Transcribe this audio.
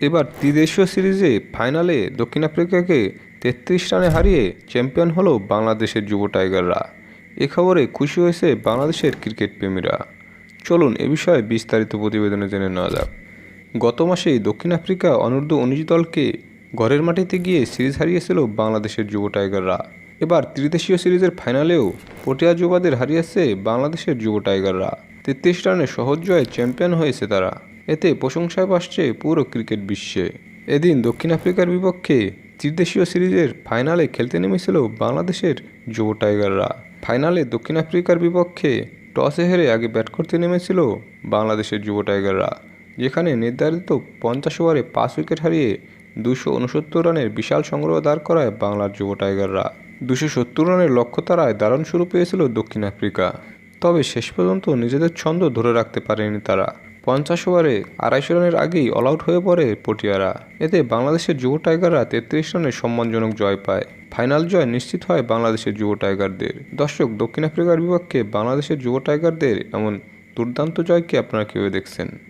এবার ত্রিদেশীয় সিরিজে ফাইনালে দক্ষিণ আফ্রিকাকে তেত্রিশ রানে হারিয়ে চ্যাম্পিয়ন হলো বাংলাদেশের যুব টাইগাররা। এ খবরে খুশি হয়েছে বাংলাদেশের ক্রিকেট প্রেমীরা। চলুন এ বিষয়ে বিস্তারিত প্রতিবেদনে জেনে নেওয়া যাক। গত মাসেই দক্ষিণ আফ্রিকা অনূর্ধ্ব উনিশ দলকে ঘরের মাটিতে গিয়ে সিরিজ হারিয়েছিল বাংলাদেশের যুব টাইগাররা। এবার ত্রিদেশীয় সিরিজের ফাইনালেও পটিয়া যুবাদের হারিয়েছে বাংলাদেশের যুব টাইগাররা। তেত্রিশ রানে সহজ জয়ে চ্যাম্পিয়ন হয়েছে তারা। এতে প্রশংসায় পাচ্ছে পুরো ক্রিকেট বিশ্বে। এদিন দক্ষিণ আফ্রিকার বিপক্ষে ত্রিদেশীয় সিরিজের ফাইনালে খেলতে নেমেছিল বাংলাদেশের যুব টাইগাররা। ফাইনালে দক্ষিণ আফ্রিকার বিপক্ষে টসে হেরে আগে ব্যাট করতে নেমেছিল বাংলাদেশের যুব টাইগাররা, যেখানে নির্ধারিত পঞ্চাশ ওভারে পাঁচ উইকেট হারিয়ে দুশো উনসত্তর রানের বিশাল সংগ্রহ দাঁড় করায় বাংলার যুব টাইগাররা। দুশো সত্তর রানের লক্ষ্য তারায় দারুণ শুরু পেয়েছিল দক্ষিণ আফ্রিকা, তবে শেষ পর্যন্ত নিজেদের ছন্দ ধরে রাখতে পারেনি তারা। পঞ্চাশ ওভারে আড়াইশো রানের আগেই অল আউট হয়ে পড়ে পটিয়ারা। এতে বাংলাদেশের যুব টাইগাররা তেত্রিশ রানের সম্মানজনক জয় পায়। ফাইনাল জয় নিশ্চিত হয় বাংলাদেশের যুব টাইগারদের। দর্শক, দক্ষিণ আফ্রিকার বিপক্ষে বাংলাদেশের যুব টাইগারদের এমন দুর্দান্ত জয়কে আপনারা কেউ দেখছেন?